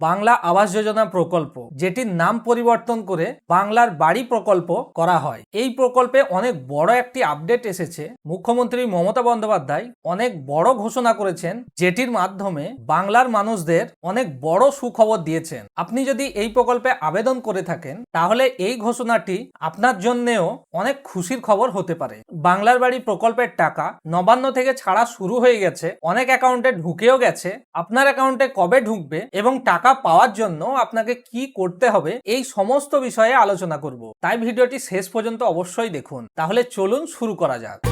বাংলা আবাস যোজনা প্রকল্প, যেটির নাম পরিবর্তন করে বাংলার বাড়ি প্রকল্প করা হয়। এই প্রকল্পে অনেক বড় একটি আপডেট এসেছে। মুখ্যমন্ত্রী মমতা বন্দ্যোপাধ্যায় অনেক বড় ঘোষণা করেছেন, যেটির মাধ্যমে বাংলার মানুষদের অনেক বড় সুখবর দিয়েছেন। আপনি যদি এই প্রকল্পে আবেদন করে থাকেন, তাহলে এই ঘোষণাটি আপনার জন্যেও অনেক খুশির খবর হতে পারে। বাংলার বাড়ি প্রকল্পের টাকা নবান্ন থেকে ছাড়া শুরু হয়ে গেছে, অনেক অ্যাকাউন্টে ঢুকেও গেছে। আপনার অ্যাকাউন্টে কবে ঢুকবে এবং টাকা পাওয়ার জন্য আপনাকে কি করতে হবে এই সমস্ত বিষয়ে আলোচনা করব। তাই ভিডিওটি শেষ পর্যন্ত অবশ্যই দেখুন। তাহলে চলুন শুরু করা যাক।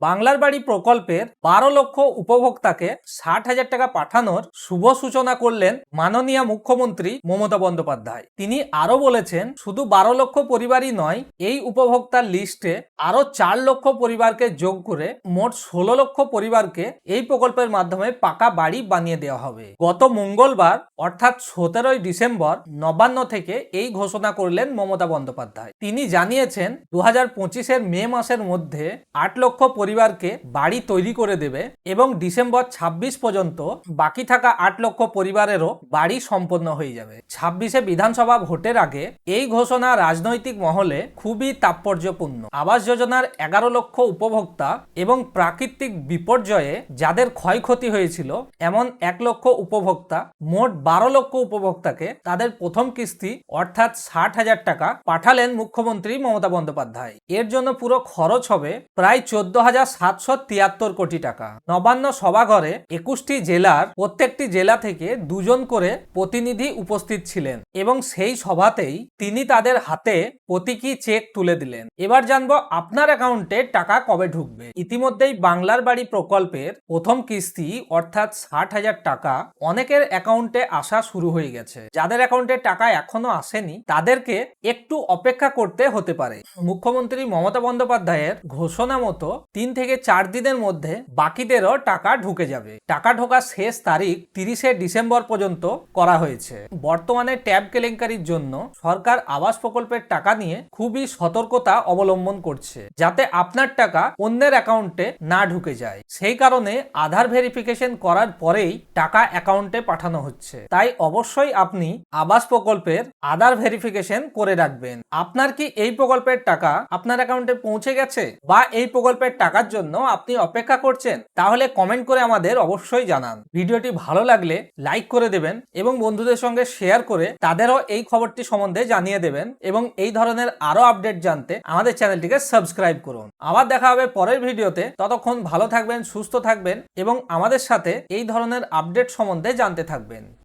বাংলার বাড়ি প্রকল্পের বারো লক্ষ উপভোক্তাকে ষাট হাজার টাকা পাঠানোর শুভ সূচনা করলেন মাননীয় মুখ্যমন্ত্রী মমতা বন্দ্যোপাধ্যায়। তিনি আরও বলেছেন, শুধু বারো লক্ষ পরিবারই নয়, এই উপভোক্তার লিস্টে আরও চার লক্ষ পরিবারকে যোগ করে মোট ষোলো লক্ষ পরিবারকে এই প্রকল্পের মাধ্যমে পাকা বাড়ি বানিয়ে দেওয়া হবে। গত মঙ্গলবার, অর্থাৎ সতেরোই ডিসেম্বর, নবান্ন থেকে এই ঘোষণা করলেন মমতা বন্দ্যোপাধ্যায়। তিনি জানিয়েছেন দু হাজার মে মাসের মধ্যে আট লক্ষ পরিবারকে বাড়ি তৈরি করে দেবে এবং ডিসেম্বর ২৬ পর্যন্ত বাকি থাকা আট লক্ষ পরিবারেরও বাড়ি সম্পন্ন হয়ে যাবে। ছাব্বিশে বিধানসভা ভোটের আগে এই ঘোষণা রাজনৈতিক মহলে খুবই তাৎপর্যপূর্ণ। আবাস যোজনার এগারো লক্ষ উপভোক্তা এবং প্রাকৃতিক বিপর্যয়ে যাদের ক্ষয়ক্ষতি হয়েছিল, এমন এক লক্ষ উপভোক্তা, মোট বারো লক্ষ উপভোক্তাকে তাদের প্রথম কিস্তি, অর্থাৎ ষাট হাজার টাকা, পাঠালেন মুখ্যমন্ত্রী মমতা বন্দ্যোপাধ্যায়। এর জন্য পুরো খরচ হবে প্রায় চোদ্দ হাজার সাতশো তিয়াত্তর কোটি টাকা। নবান্ন সভাঘরে একুশটি জেলার প্রত্যেকটি জেলা থেকে দুজন করে প্রতিনিধি উপস্থিত ছিলেন এবং সেই সভাতেই তিনি তাদের হাতে প্রতীকী চেক তুলে দিলেন। এবার জানব আপনার অ্যাকাউন্টে টাকা কবে ঢুকবে। ইতিমধ্যেই বাংলার বাড়ি প্রকল্পের প্রথম কিস্তি অর্থাৎ ষাট হাজার টাকা অনেকের অ্যাকাউন্টে আসা শুরু হয়ে গেছে। যাদের অ্যাকাউন্টে টাকা এখনও আসেনি, তাদেরকে একটু অপেক্ষা করতে হতে পারে। মুখ্যমন্ত্রী মমতা বন্দ্যোপাধ্যায়ের ঘোষণা মতো তিন থেকে চার দিনের মধ্যে বাকিদেরও টাকা ঢুকে যাবে। টাকা ঢোকার শেষ তারিখ তিরিশে ডিসেম্বর পর্যন্ত করা হয়েছে। বর্তমানে ট্যাব কেলেঙ্কারির জন্য সরকার আবাস প্রকল্পের টাকা নিয়ে খুবই সতর্কতা অবলম্বন করছে, যাতে আপনার টাকা অন্যের অ্যাকাউন্টে না ঢুকে যায়। সেই কারণে আধার ভেরিফিকেশন করার পরেই টাকা অ্যাকাউন্টে পাঠানো হচ্ছে। তাই অবশ্যই আপনি আবাস প্রকল্পের আধার ভেরিফিকেশন করে রাখবেন। আপনার কি এই প্রকল্পের টাকা আপনার অ্যাকাউন্টে পৌঁছে গেছে? বা এই প্রকল্পের টাকার জন্য আপনি অপেক্ষা করছেন, তাহলে কমেন্ট করে আমাদের অবশ্যই জানান। ভিডিওটি ভালো লাগলে লাইক করে দেবেন এবং বন্ধুদের সঙ্গে শেয়ার করে তাদেরও এই খবরটি সম্বন্ধে জানিয়ে দেবেন এবং এই ধরনের আরও আপডেট জানতে আমাদের চ্যানেলটিকে সাবস্ক্রাইব করুন। আবার দেখা হবে পরের ভিডিওতে। ততক্ষণ ভালো থাকবেন, সুস্থ থাকবেন এবং আমাদের সাথে এই ধরনের আপডেট সম্বন্ধে জানতে থাকবেন।